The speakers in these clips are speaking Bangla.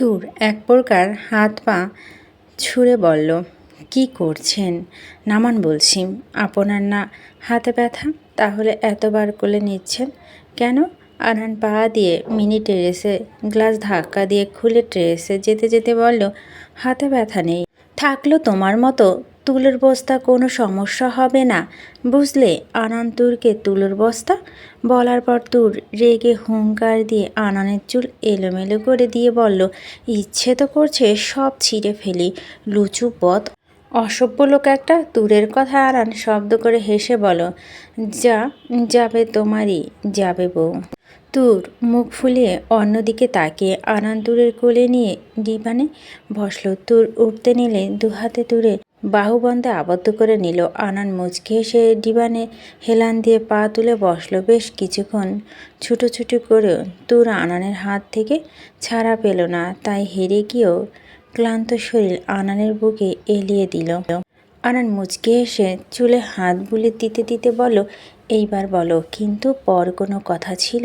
তুর এক প্রকার হাত পা ছুঁড়ে বলল, কি করছেন? নামান বলছি, আপনার না হাতে ব্যথা? তাহলে এতবার করে নিচ্ছেন কেন? আনান পা দিয়ে মিনি টেরেসে গ্লাস ধাক্কা দিয়ে খুলে টেরেসে যেতে যেতে বলল, হাতে ব্যথা নেই। থাকল তোমার মতো তুলোর বস্তা কোনো সমস্যা হবে না। বুঝলে আনান তুরকে তুলোর বস্তা? বলার পর তুর রেগে হুঙ্কার দিয়ে আনানের চুল এলোমেলো করে দিয়ে বলল, ইচ্ছে তো করছে সব ছিঁড়ে ফেলি। লুচু পথ অসভ্য লোক একটা, তুরের কথা আনান শব্দ করে হেসে বলো যা, যাবে তোমারই, যাবে বউ। তুর মুখ ফুলিয়ে অন্যদিকে তাকিয়ে আনান তুরের কোলে নিয়ে ডিবানে বসল। তুর উঠতে নিলে দুহাতে তুরে বাহুবন্ধে আবদ্ধ করে নিল আনান মুচকে এসে ডিবানে হেলান দিয়ে পা তুলে বসল বেশ কিছুক্ষণ। ছুটোছুটি করেও তুর আনানের হাত থেকে ছাড়া পেল না, তাই হেরে গিয়েও ক্লান্ত শরীর আনানের বুকে এলিয়ে দিল। আনান মুচকে এসে চুলে হাত বুলে দিতে দিতে বলো এইবার বলো, কিন্তু পর কোনো কথা ছিল?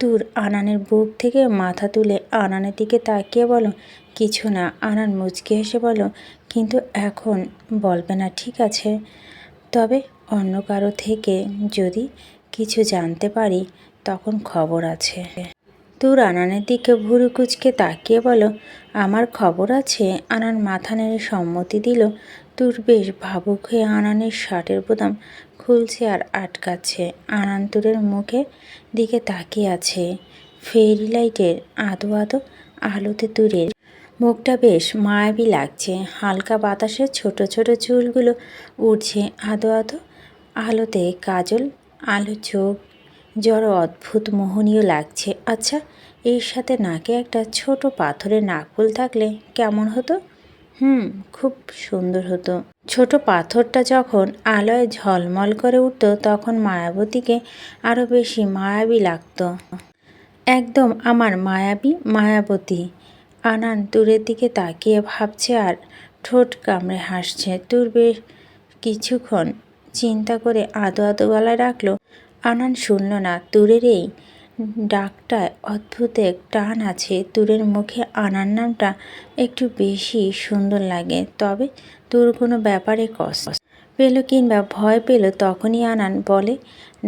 তুর আনানের বুক থেকে মাথা তুলে আনানের দিকে তাকিয়ে বলো কিছু না। আনান মুচকে এসে বলো কিন্তু এখন বলবে না, ঠিক আছে? তবে অন্য কারও থেকে যদি কিছু জানতে পারি, তখন খবর আছে। তুর আনানের দিকে ভুরু কুচকে তাকিয়ে বলো, আমার খবর আছে? আনান মাথা নেড়ে সম্মতি দিল। তুর বেশ ভাবুক হয়ে আনানের শার্টের বোতাম খুলছে আর আটকাচ্ছে। আনান তুরের মুখে দিকে তাকিয়ে আছে। ফেরি লাইটের আদো আদো আলোতে তুরের মুখটা বেশ মায়াবী লাগছে। হালকা বাতাসে ছোট ছোট চুলগুলো উঠছে আদো আদো। আলোতে কাজল, আলো চোখ, জড় অদ্ভুত মোহনীয় লাগছে। আচ্ছা এর সাথে নাকে একটা ছোট পাথরের নাকফুল থাকলে কেমন হতো? হুম, খুব সুন্দর হতো। ছোট পাথরটা যখন আলোয় ঝলমল করে উঠত, তখন মায়াবতীকে আরও বেশি মায়াবী লাগতো। একদম আমার মায়াবী মায়াবতী। আনান দূরের দিকে তাকিয়ে ভাবছে আর ঠোঁট কামড়ে হাসছে। তুর বেশ কিছুক্ষণ চিন্তা করে আদো আদো গলায় রাখল। আনান শুনল না তুরের এই ডাকটায় অদ্ভুত এক টান আছে। তুরের মুখে আনার নামটা একটু বেশি সুন্দর লাগে, তবে তুর কোনো ব্যাপারে কষ্ট। পেল কিংবা ভয় পেল তখনই আনান বলে,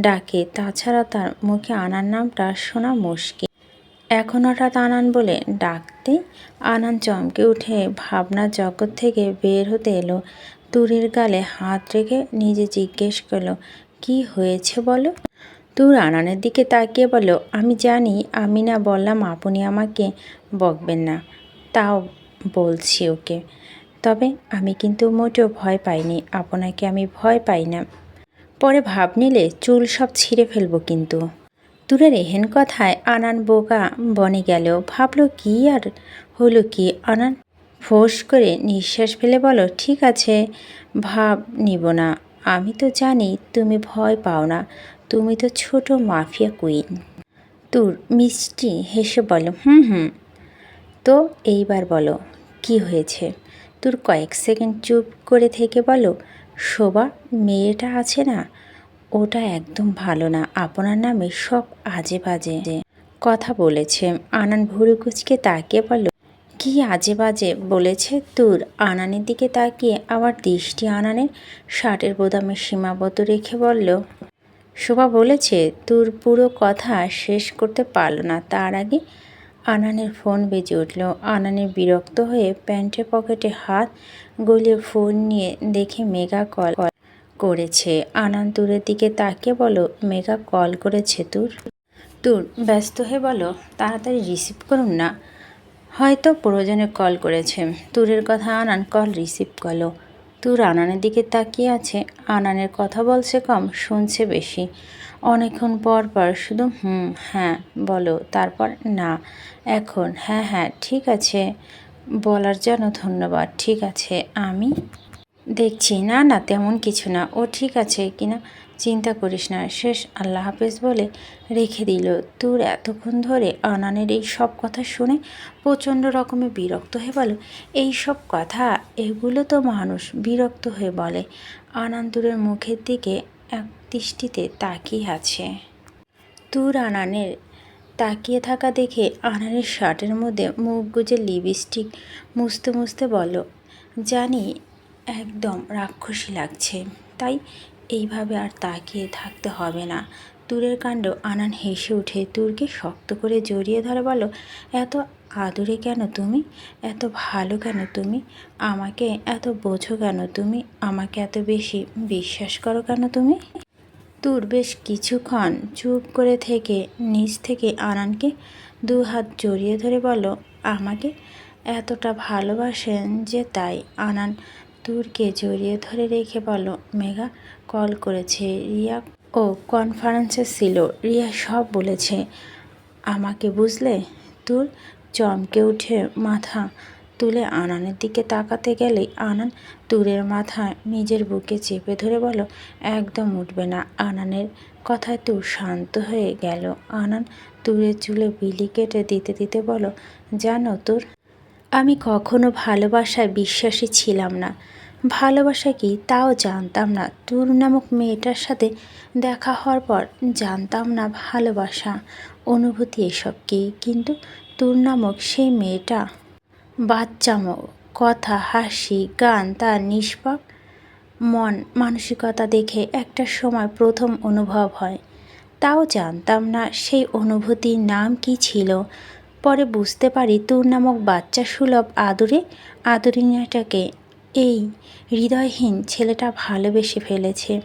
ডাকে। তাছাড়া তার মুখে আনার নামটা শোনা মুশকিল। এখন হঠাৎ আনান বলে ডাকতে আনান চমকে উঠে ভাবনার জগৎ থেকে বের হতে এলো। তুরের গালে হাত রেখে নিজে জিজ্ঞেস করল, কি হয়েছে বলো? তুর আনানের দিকে তাকিয়ে বলো আমি জানি, আমি না বললাম আপনি আমাকে বকবেন না। তাও বলছি ওকে। তবে আমি কিন্তু মোটেও ভয় পাইনি, আপনাকে আমি ভয় পাই না। পরে ভাব নিলে চুল সব ছিঁড়ে ফেলব কিন্তু। তুরের এহেন কথায় আনান বোকা বনে গেল। ভাবলো, কি আর হলো কি? আনান ফোঁস করে নিঃশ্বাস ফেলে বলো ঠিক আছে, ভাব নিব না। আমি তো জানি তুমি ভয় পাও না। তুমি তো ছোট মাফিয়া কুইন। তুর মিষ্টি হেসে বলো হুম হুম। তো এইবার বলো, কি হয়েছে? তোর কয়েক সেকেন্ড চুপ করে থেকে বলো শোভা মেয়েটা আছে না? ওটা একদম ভালো না। আপনার নামে সব আজে বাজে কথা বলেছে। আনান ভুরু কুচকে তাকিয়ে বলল, কি আজে বাজে বলেছে তুর। আনানের দিকে তাকিয়ে আবার দৃষ্টি আনানের শার্টের বোদামে সীমাবদ্ধ রেখে বলল, শোভা বলেছে তোর পুরো কথা শেষ করতে পারল না। তার আগে আনানের ফোন বেজে উঠল। আনানের বিরক্ত হয়ে প্যান্টের পকেটে হাত গলিয়ে ফোন নিয়ে দেখে মেগা কল করেছে। আনান, তুরের দিকে তাকিয়ে বলো মেগা কল করেছে তোর? তোর, ব্যস্ত হয়ে বলো, তাড়াতাড়ি রিসিভ করুন না। হয়তো প্রয়োজনে কল করেছে। তুরের কথা আনান কল রিসিভ করল। তুর আনানের দিকে তাকিয়ে আছে। আনানের কথা বলছে কম, শুনছে বেশি। অনেকক্ষণ পর পর শুধু হুম হ্যাঁ বলো, তারপর না। এখন হ্যাঁ হ্যাঁ ঠিক আছে। বলার জন্য ধন্যবাদ, ঠিক আছে, আমি দেখছি না না, তেমন কিছু না। ও ঠিক আছে কিনা চিন্তা করিস না। শেষ, আল্লাহ হাফেজ বলে রেখে দিল। তোর এতক্ষণ ধরে আনানের এই সব কথা শুনে প্রচণ্ড রকমের বিরক্ত হয়ে বলো, এই সব কথা, এগুলো তো মানুষ বিরক্ত হয়ে বলে। আনান্দুরের মুখের দিকে এক দৃষ্টিতে তাকিয়ে আছে। তুর আনানের তাকিয়ে থাকা দেখে আনানের শার্টের মধ্যে মুখ গুজে লিপস্টিক মুছতে মুছতে বলো জানি একদম রাক্ষসী লাগছে। তাই এইভাবে আর তাকিয়ে থাকতে হবে না। তুরের কাণ্ড আনান হেসে উঠে তুরকে শক্ত করে জড়িয়ে ধরে বলো এত আদরে কেন তুমি? এত ভালো কেন তুমি? আমাকে এত বোঝো কেন তুমি? আমাকে এত বেশি বিশ্বাস করো কেন তুমি? তুর বেশ কিছুক্ষণ চুপ করে থেকে নিচ থেকে আনানকে দু হাত জড়িয়ে ধরে বলো আমাকে এতটা ভালোবাসেন যে তাই। আনান তুরকে জড়িয়ে ধরে রেখে বলো, মেঘা কল করেছে। রিয়া ও কনফারেন্সে ছিল। রিয়া সব বলেছে। আমাকে বুঝলে? তুর চমকে উঠে মাথা তুলে আনানের দিকে তাকাতে গেলেই আনান তুরের মাথায় নিজের বুকে চেপে ধরে বলো, একদম উঠবে না। আনানের কথায় তুর শান্ত হয়ে গেল। আনান তুরের চুলে বিলি কেটে দিতে দিতে বলো, জানো, তোর আমি কখনো ভালোবাসায় বিশ্বাসী ছিলাম না। ভালোবাসা কি তাও জানতাম না। তুর নামক মেয়েটার সাথে দেখা হওয়ার পর জানতাম না ভালোবাসা, অনুভূতি এসব কি? কিন্তু তুর নামক সেই মেয়েটা বাচ্চামো কথা, হাসি, গান, তার নিষ্পাপ মন, মানসিকতা দেখে একটা সময় প্রথম অনুভব হয়। তাও জানতাম না সেই অনুভূতির নাম কি ছিল। পরে বুঝতে পারি তোর নামক বাচ্চা সুলভ আদরে, আদরিনাটাকে। এই, হৃদয়হীন ছেলেটা ভালোবেসে ফেলেছে।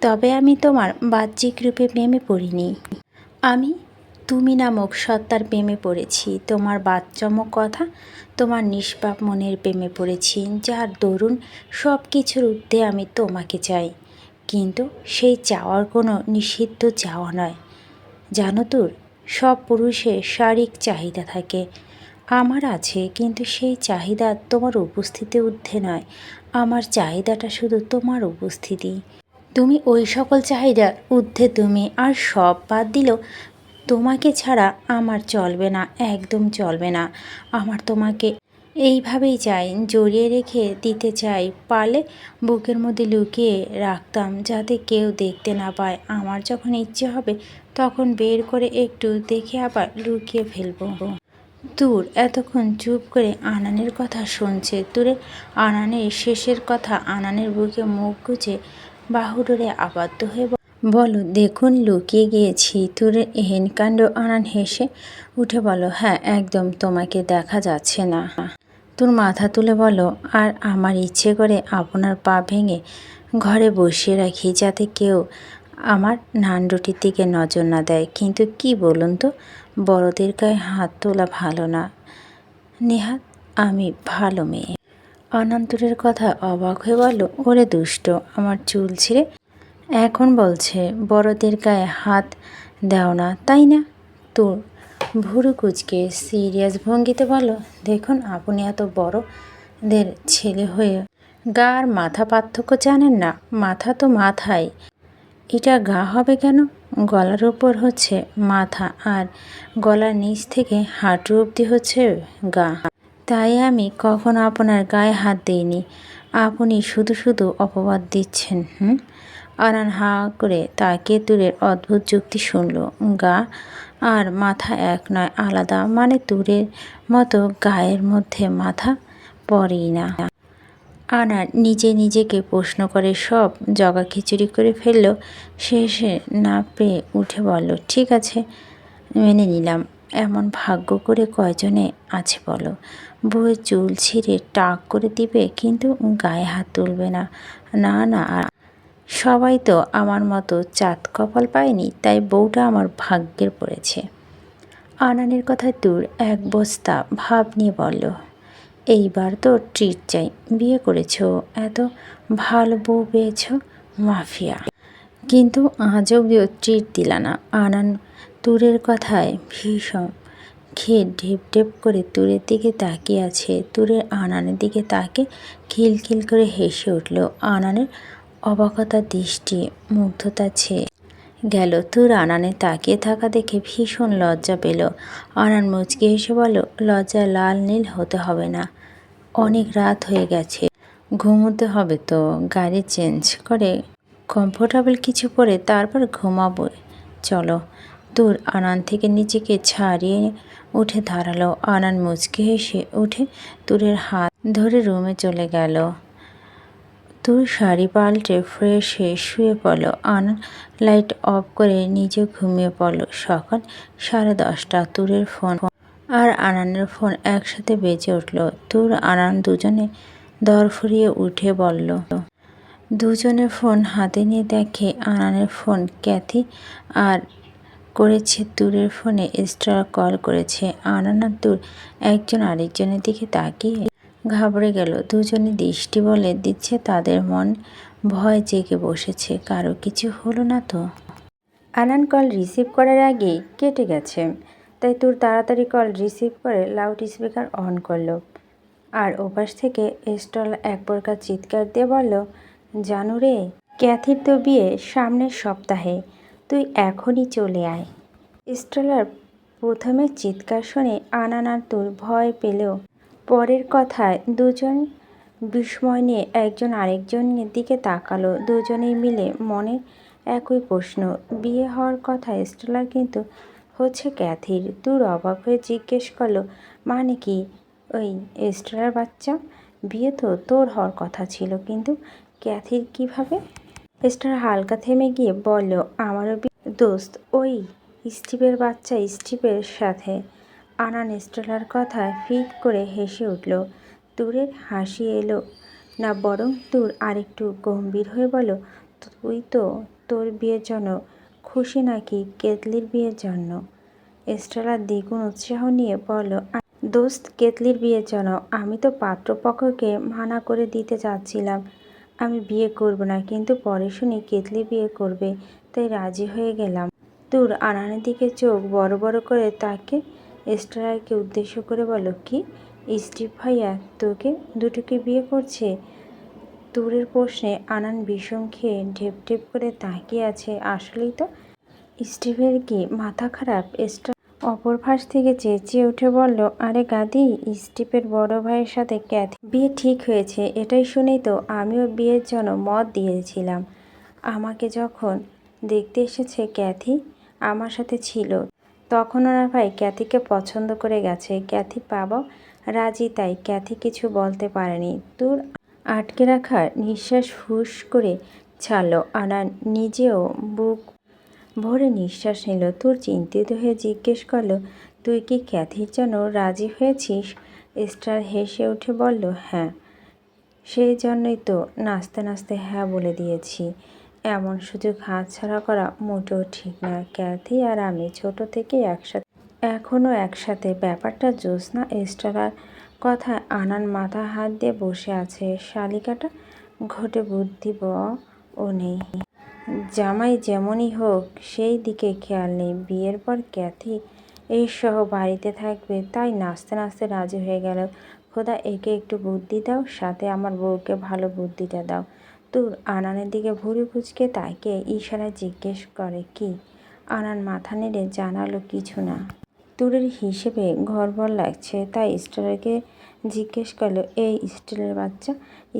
তবে আমি তোমার বাহ্যিক রূপে প্রেমে পড়িনি। আমি তুমি নামক সত্তার প্রেমে পড়েছি। তোমার বাচ্চামক কথা, তোমার নিষ্পাপ মনের প্রেমে পড়েছি, যার দরুন সব কিছুর ঊর্ধ্বে আমি তোমাকে চাই। কিন্তু সেই চাওয়ার কোনো নিষিদ্ধ চাওয়া নয়। জানো তোর সব পুরুষের শারীরিক চাহিদা থাকে। আমার আছে, কিন্তু সেই চাহিদা তোমার উপস্থিতি ঊর্ধ্বে নয়। আমার চাহিদাটা শুধু তোমার উপস্থিতি। তুমি ওই সকল চাহিদার ঊর্ধ্বে তুমি, আর সব বাদ দিলেও তোমাকে ছাড়া আমার চলবে না, একদম চলবে না। আমার তোমাকে এইভাবেই চাই, জড়িয়ে রেখে দিতে চাই, পারলে বুকের মধ্যে লুকিয়ে রাখতাম যাতে কেউ দেখতে না পায়। আমার যখন ইচ্ছে হবে তখন বের করে একটু দেখে আবার লুকিয়ে ফেলব। দূর, এতক্ষণ চুপ করে আনানের কথা শুনছে। দূরে আনানের শেষের কথা আনানের বুকে মুখ গুজে বাহুডোরে আবদ্ধ হয়ে বলো দেখুন লুকিয়ে গিয়েছি। তুরের হেনকাণ্ড আনান হেসে উঠে বলো হ্যাঁ একদম তোমাকে দেখা যাচ্ছে না। তোর মাথা তুলে বলো, আর আমার ইচ্ছে করে আপনার পা ভেঙে ঘরে বসিয়ে রাখি যাতে কেউ আমার নান রুটির দিকে নজর না দেয়। কিন্তু কি বলুন তো, বড়দের গায়ে হাত তোলা ভালো না। নেহাত আমি ভালো মেয়ে। অনন্তরের কথা অবাক হয়ে বলল, ওরে দুষ্ট, আমার চুল ছিঁড়ে এখন বলছে, বড়দের গায়ে হাত দেও না, তাই না? তোর ভুরু কুচকে সিরিয়াস ভঙ্গিতে বলো দেখুন, আপনি এত বড়দের ছেলে হয়ে গা আর মাথা পার্থক্য জানেন না, মাথা তো মাথায়। এটা গা হবে কেন? গলার উপর হচ্ছে মাথা আর গলার নিচ থেকে হাঁটু অবধি হচ্ছে গা। তাই আমি কখনো আপনার গায়ে হাত দিইনি। আপনি শুধু শুধু অপবাদ দিচ্ছেন, হুম? আনান হা করে তাকে তুরের অদ্ভুত যুক্তি শুনল। গা আর মাথা এক নয় আলাদা মানে তুরের মতো গায়ের মধ্যে মাথা পড়েই না। আনা নিজে নিজেকে প্রশ্ন করে সব, জগা খিচুড়ি করে ফেলল, শেষে না পেয়ে উঠে বলল, ঠিক আছে, মেনে নিলাম। এমন ভাগ্য করে কয়জনে আছে বলো? বউয়ের চুল ছিঁড়ে টাক করে দিবে, কিন্তু গায়ে হাত তুলবে না। না না সবাই তো আমার মতো চাঁদ কপাল পায়নি, তাই বউটা আমার ভাগ্যের পড়েছে। আনানের কথায় দূর এক বস্তা ভাব নিয়ে বলল, এইবার তো ট্রিট চাই, বিয়ে করেছ, এত ভালো বউ পেয়েছ, মাফিয়া। কিন্তু আজ অব্দিও ট্রিট দিলা না। আনান তুরের কথায় ভীষণ খেয়ে ঢেপ ঢেপ করে তুরের দিকে তাকিয়ে আছে। তুরের আনানের দিকে তাকে খিলখিল করে হেসে উঠল। আনানের অবাকতা দৃষ্টি মুগ্ধতা ছেয়ে। গেল তুর আনানে তাকিয়ে থাকা দেখে ভীষণ লজ্জা পেল। আনান মুচকে হেসে বলো লজ্জা লাল নীল হতে হবে না। অনেক রাত হয়ে গেছে। ঘুমোতে হবে তো, গাড়ি চেঞ্জ করে কমফোর্টেবল কিছু পরে তারপর ঘুমাবো। চলো। তোর আনান থেকে নিজেকে ছাড়িয়ে উঠে দাঁড়াল। আনান মুচকে হেসে উঠে তুরের হাত ধরে রুমে চলে গেল। তুই শাড়ি পাল্টে ফ্রেশ হয়ে শুয়ে পড়ল। আনান লাইট অফ করে নিজে ঘুমিয়ে পড়ল। সকাল সাড়ে দশটা, তুরের ফোন আর আনানের ফোন একসাথে বেজে উঠল। তুর আনান দুজনে দর ফুরিয়ে উঠে বলল। দুজনে ফোন হাতে নিয়ে দেখে আনানের ফোন ক্যাথি আর করেছে তুরের ফোনে স্টার কল করেছে। আনান আর তুর একজন আরেকজনের দিকে তাকিয়ে ঘাবড়ে গেল। দুজনে দৃষ্টি বলে দিচ্ছে তাদের মন ভয় জেগে বসেছে, কারও কিছু হলো না তো। আনান কল রিসিভ করার আগেই কেটে গেছে, তাই তোর তাড়াতাড়ি কল রিসিভ করে লাউড স্পিকার অন করল। আর ওপাশ থেকে স্টল এক প্রকার চিৎকার দিয়ে বলল, জানু রে, ক্যাথির তো বিয়ে সামনের সপ্তাহে, তুই এখনই চলে আয়। স্টলার প্রথমে চিৎকার শুনে আনান আর তোর ভয় পেলেও পরের কথায় দুজন বিস্ময় নিয়ে একজন আরেকজনের দিকে তাকালো। দুজনেই মিলে মনে একই প্রশ্ন। বিয়ে হওয়ার কথা স্টেলার কিন্তু, হচ্ছে ক্যাথির তুর অবাক হয়ে জিজ্ঞেস করল মানে কি ওই স্টেলার বাচ্চা? বিয়ে তো তোর হওয়ার কথা ছিল, কিন্তু ক্যাথির কীভাবে? স্টার হালকা থেমে গিয়ে বলল, আমারও দোস্ত, ওই স্টিভের বাচ্চা স্টিভের সাথে আনান স্টেলার কথায় ফিট করে হেসে উঠল। তুরের হাসি এলো। না, বরং তুর আরেকটু গম্ভীর হয়ে বলো। তুই তো তোর বিয়ের জন্য খুশি নাকি কেতলির বিয়ের জন্য? স্টেলা দ্বিগুণ উৎসাহ নিয়ে বলল, দোস্ত, কেতলির বিয়ের জন্য আমি তো পাত্রপক্ষকে মানা করে দিতে চাচ্ছিলাম আমি বিয়ে করব না, কিন্তু পরে শুনি কেতলি বিয়ে করবে, তাই রাজি হয়ে গেলাম। তুর আনানের দিকে চোখ বড় বড় করে তাকে স্টারকে উদ্দেশ্য করে বলো, কি? স্টিভ ভাইয়া, তোকে, দুটোকে বিয়ে করছে? তুরের প্রশ্নে আনান বিষম খেয়ে ঢেপ ঢেপ করে তাকিয়ে আছে আসলেই তো। স্টিভের কি মাথা খারাপ? স্টার অপর ফাঁস থেকে চেঁচিয়ে উঠে বলল, আরে গাদি, স্টিভের বড় ভাইয়ের সাথে ক্যাথি বিয়ে ঠিক হয়েছে, এটাই শুনেই তো আমিও বিয়ের জন্য মত দিয়েছিলাম। আমাকে যখন দেখতে এসেছে ক্যাথি, আমার সাথে ছিল। তখন ওনার ভাই, ক্যাথিকে পছন্দ করে গেছে। ক্যাথি বাবা রাজি তাই। ক্যাথি কিছু বলতে পারেনি। তোর আটকে রাখার নিঃশ্বাস ফুস করে ছাড়লো। আনার নিজেও বুক ভরে নিঃশ্বাস নিল। তোর চিন্তিত হয়ে জিজ্ঞেস করল, তুই কি ক্যাথির জন্য রাজি হয়েছিস? স্টার হেসে উঠে বলল হ্যাঁ সেই জন্যই তো নাচতে নাচতে হ্যাঁ বলে দিয়েছি। এমন সুযোগ হাতছাড়া করা মোটেও ঠিক না ক্যাথি আর আমি ছোট থেকেই একসাথে এখনও একসাথে। ব্যাপারটা জ্যোৎস্না স্টারার কথায় আনান মাথা হাত দিয়ে বসে আছে। শালিকাটা ঘটে বুদ্ধি ব ও নেই। জামাই যেমনই হোক, সেই দিকে খেয়াল নেই। বিয়ের পর ক্যাথি এই সহ বাড়িতে থাকবে, তাই নাচতে নাচতে রাজি হয়ে গেল। খোদা, একে একটু বুদ্ধি দাও, সাথে আমার বউকে ভালো বুদ্ধিটা দাও। তুর আনানের দিকে ভুরু কুচকে তাকে ইশারায় জিজ্ঞেস করে, কি? আনান মাথা নেড়ে জানালো কিছু না। তুরের হিসেবে ঘরবর লাগছে, তাই স্টারকে জিজ্ঞেস করল, এই স্টিলের বাচ্চা?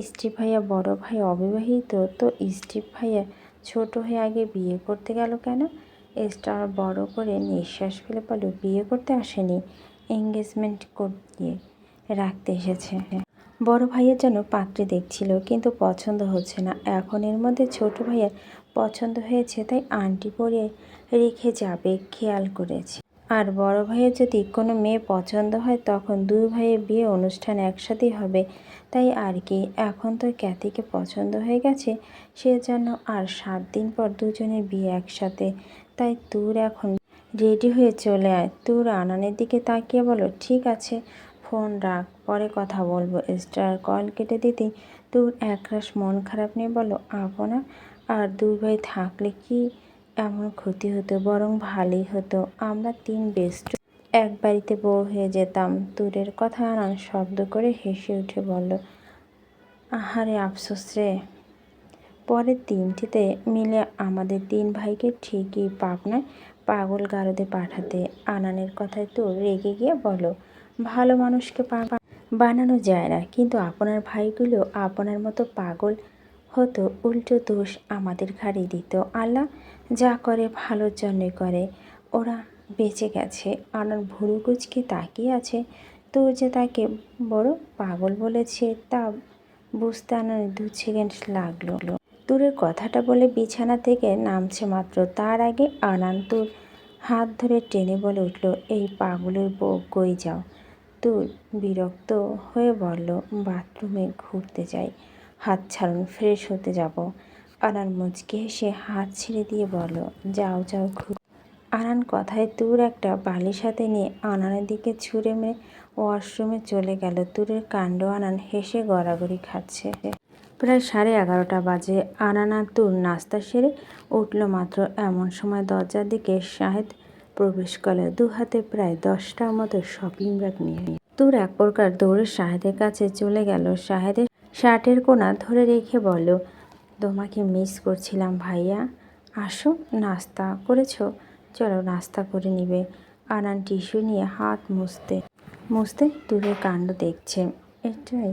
স্টিভ ভাইয়া বড় ভাই, অবিবাহিত, তো স্টিভ ভাইয়া ছোট হয়ে আগে বিয়ে করতে গেল কেন? স্টার বড় করে নিঃশ্বাস ফেলে বলল, বিয়ে করতে আসেনি, এঙ্গেজমেন্ট করিয়ে রাখতে এসেছে। বড় ভাইয়ের জন্য পাত্রে দেখছিল, কিন্তু পছন্দ হচ্ছে না। এখন এর মধ্যে ছোট ভাইয়ের পছন্দ হয়েছে, তাই আন্টি পরিয়ে রেখে যাবে, খেয়াল করেছে। আর বড় ভাইয়ের যদি কোনো মেয়ে পছন্দ হয়, তখন দুই ভাইয়ের বিয়ে অনুষ্ঠান একসাথেই হবে। তাই আর কি, এখন তো ক্যাথিকে পছন্দ হয়ে গেছে সেজন্য আর সাত দিন পর দুজনের বিয়ে একসাথে। তাই তোর এখন রেডি হয়ে চলে আয়। তোর আনানের দিকে তাকিয়ে বলো, ঠিক আছে ফোন রাখ, পরে কথা বলব। স্টার কল কেটে দিতেই তোর একরাশ মন খারাপ নিয়ে বলো আপনা আর দুই ভাই থাকলে কি এমন ক্ষতি হতো? বরং ভালোই হতো। আমরা তিন বেস্ট এক বাড়িতে বউ হয়ে যেতাম। তুরের কথা আনান শব্দ করে হেসে উঠে বলল, আহারে আফসোস রে। পরের দিনটিতে মিলে আমাদের তিন ভাইকে ঠিকই পাবনায় পাগল গারদে পাঠাতে। আনানের কথায় তো রেগে গিয়ে বলো ভালো মানুষকে বানানো যায় না। কিন্তু আপনার ভাইগুলো আপনার মতো পাগল হতো, উল্টো দোষ আমাদের ঘাড়ে দিত। আল্লাহ যা করে ভালোর জন্যই করে। ওরা বেঁচে গেছে। আনার ভুরু কুচকে তাকিয়ে আছে? তোর যে তাকে বড় পাগল বলেছে, তা বুঝতে আনার দু সেকেন্ড লাগল। তোরের কথাটা বলে বিছানা থেকে নামছে মাত্র। তার আগে আনান হাত ধরে টেনে বলে উঠল, এই পাগলের বউ কই যাও? তুর বিরক্ত হয়ে বলল, বাথরুমে ঘুরতে যাই। হাত ছাড়ুন, ফ্রেশ হতে যাব। আনান মুচকে হেসে হাত ছেড়ে দিয়ে বলল, যাও যাও, ঘুর। আনান কথায় তুর একটা বালিশ হাতে নিয়ে আনানের দিকে ছুঁড়ে মেরে ওয়াশরুমে চলে গেল। তুরের কাণ্ড আনান হেসে গড়াগড়ি খাচ্ছে। প্রায় সাড়ে এগারোটা বাজে। আনান তুর নাস্তা সেরে উঠল মাত্র। এমন সময় দরজার দিকে শাহেদ প্রবেশ করল দু হাতে প্রায় দশটার মতো শপিং ব্যাগ নিয়ে তুর এক প্রকার দৌড়ে শাহেদের কাছে চলে গেল। শাহেদের শার্টের কোনা ধরে রেখে বলল, তোমাকে মিস করছিলাম ভাইয়া। আসো, নাস্তা করেছ? চলো নাস্তা করে নিবে। আনান টিস্যু নিয়ে হাত মুছতে মুছতে তুরের কাণ্ড দেখছে। এটাই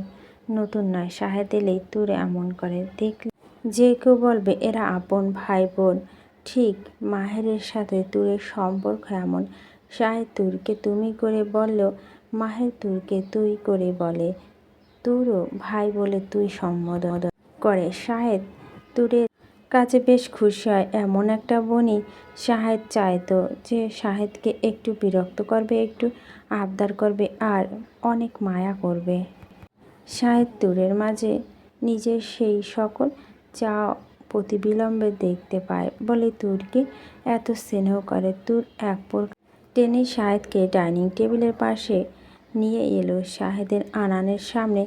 নতুন নয়, শাহেদ এলেই তুর এমন করে। দেখলে, যে কেউ বলবে, এরা আপন ভাই বোন। ঠিক মাহেরের সাথে তুরের সম্পর্ক এমন। শাহেদ তুরকে তুমি করে বললেও মাহের তুরকে তুই করে বলে। তুরও ভাই বলে তুই সম্বোধন করে। শাহেদ তুরের কাছে বেশ খুশি হয়। এমন একটা বোনই শাহেদ চাইতো যে শাহেদকে একটু বিরক্ত করবে, একটু আবদার করবে আর অনেক মায়া করবে। শাহেদ তুরের মাঝে নিজের সেই সকল চা প্রতিবিলম্বে দেখতে পায় বলে তুরকে এত স্নেহ করে। তুর এক প্রকার টেনে শাহেদকে ডাইনিং টেবিলের পাশে নিয়ে এলো। শাহেদের আনানের সামনে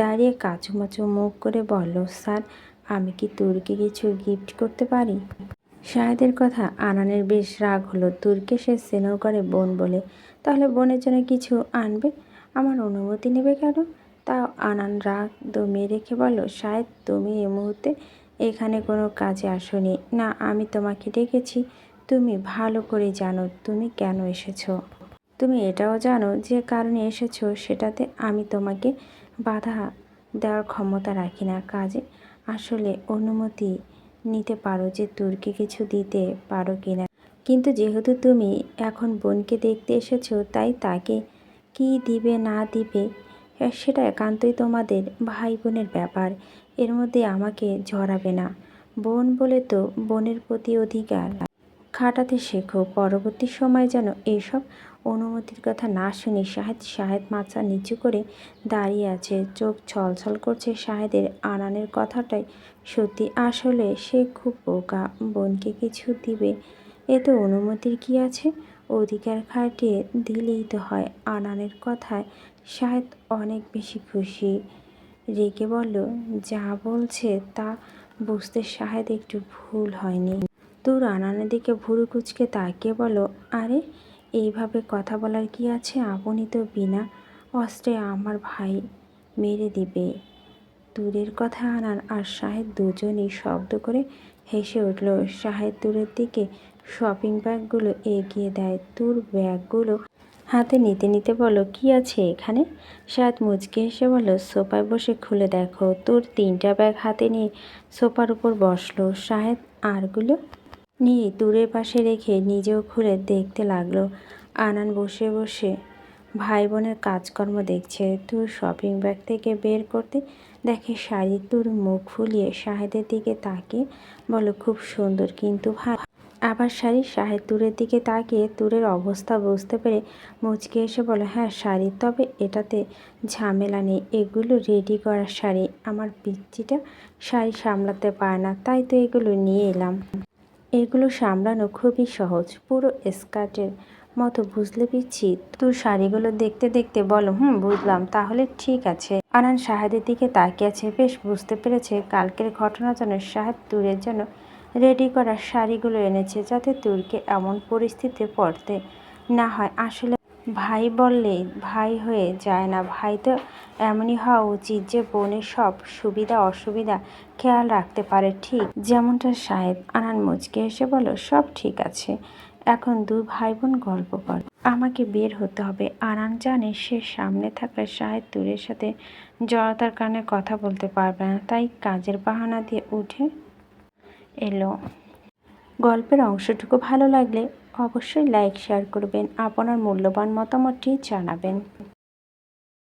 দাঁড়িয়ে কাচুমাচু মুখ করে বলল, স্যার, আমি কি তুরকে কিছু গিফট করতে পারি? শাহেদের কথা আনানের বেশ রাগ হলো। তুরকে সে স্নেহ করে বোন বলে, তাহলে বোনের জন্য কিছু আনবে? আমার অনুমতি নেবে কেন? তাও আনান রাগ দমিয়ে রেখে বলল শায়দ তুমি এই মুহূর্তে এখানে কোনো কাজে আসনি। না, আমি তোমাকে ডেকেছি। তুমি ভালো করে জানো তুমি কেন এসেছ। তুমি এটাও জানো যে কারণে এসেছ, সেটাতে আমি তোমাকে বাধা দেওয়ার ক্ষমতা রাখি না। কাজে আসলে অনুমতি নিতে পারো যে তুর্কি কিছু দিতে পারো কি না কিন্তু যেহেতু তুমি এখন বোনকে দেখতে এসেছ, তাই তাকে কি দিবে না দিবে সেটা একান্তই তোমাদের ভাই বোনের ব্যাপার। এর মধ্যে আমাকে ঝরাবে না। বোন বলে তো বোনের প্রতি অধিকার। খাটাতে শেখো, পরবর্তী সময় যেন এইসব অনুমতির কথা না শুনি, শাহেদ শাহেদ মাথা নিচু করে দাঁড়িয়ে আছে। চোখ ছলছল করছে শাহেদের আনানের কথাটাই। সত্যি, আসলে সে খুব বোকা। বোনকে কিছু দিবে? এ তো অনুমতির কি আছে? অধিকার খাটিয়ে দিলেই তো হয়, আনানের কথায় শাহেদ অনেক বেশি খুশি। রেগে বলল, যা বলছে তা বুঝতে শাহেদ একটু ভুল হয়নি। তোর আনানের দিকে ভুরু কুচকে তাকিয়ে বলো আরে, এইভাবে কথা বলার কি আছে? আপনি তো বিনা অস্ত্রে আমার ভাই মেরে দিবে। দূরের কথা আনান আর শাহেদ দুজনই শব্দ করে হেসে উঠল। শাহেদ দূরের দিকে শপিং ব্যাগগুলো এগিয়ে দেয়। তোর ব্যাগগুলো হাতে নিতে নিতে বলো, কি আছে এখানে? শাহেদ মুচকে হেসে বলো সোফায় বসে খুলে দেখো, তোর তিনটা ব্যাগ হাতে নিয়ে সোফার উপর বসল। শাহেদ আরগুলো নিয়ে দূরের পাশে রেখে নিজেও খুলে দেখতে লাগল। আনান বসে বসে ভাই বোনের কাজকর্ম দেখছে। তোর শপিং ব্যাগ থেকে বের করতে দেখে শাড়ি তোর মুখ ফুলিয়ে শাহেদের দিকে তাকে বলো খুব সুন্দর, কিন্তু আবার শাড়ি শাহেদ তুরের দিকে তাকিয়ে তুরের অবস্থা বুঝতে পেরে মুচকে এসে বলে হ্যাঁ শাড়ি, তবে এটাতে ঝামেলা নেই। এগুলো রেডি করার শাড়ি। আমার পিচ্চিটা শাড়ি সামলাতে পারে না, তাই তো এগুলো নিয়ে এলাম। এগুলো সামলানো খুবই সহজ। পুরো স্কার্টের মতো বুঝলে পিচ্ছি, তোর শাড়িগুলো দেখতে দেখতে বলো, হুম, বুঝলাম, তাহলে ঠিক আছে। আনান শাহেদের দিকে তাকিয়ে আছে। বেশ, বুঝতে পেরেছে কালকের ঘটনা যেন শাহেদ তুরের জন্য রেডি করা শাড়িগুলো এনেছে যাতে তুরকে এমন পরিস্থিতিতে পড়তে না হয়। আসলে ভাই বললে ভাই হয়ে যায় না। ভাই তো এমনই হওয়া উচিত যে বোনের সব সুবিধা অসুবিধা খেয়াল রাখতে পারে। ঠিক যেমনটা শাহেদ আনান মুচকে এসে বলো সব ঠিক আছে। এখন দু ভাই বোন গল্প কর। আমাকে বের হতে হবে। আনান জানে সে সামনে থাকলে শাহেদ তুরের সাথে জড়তার কারণে কথা বলতে পারবে না, তাই কাজের বাহানা দিয়ে উঠে এলো। গল্পের অংশটুকু ভালো লাগলে অবশ্যই লাইক শেয়ার করবেন। আপনার মূল্যবান মতামতটি জানাবেন।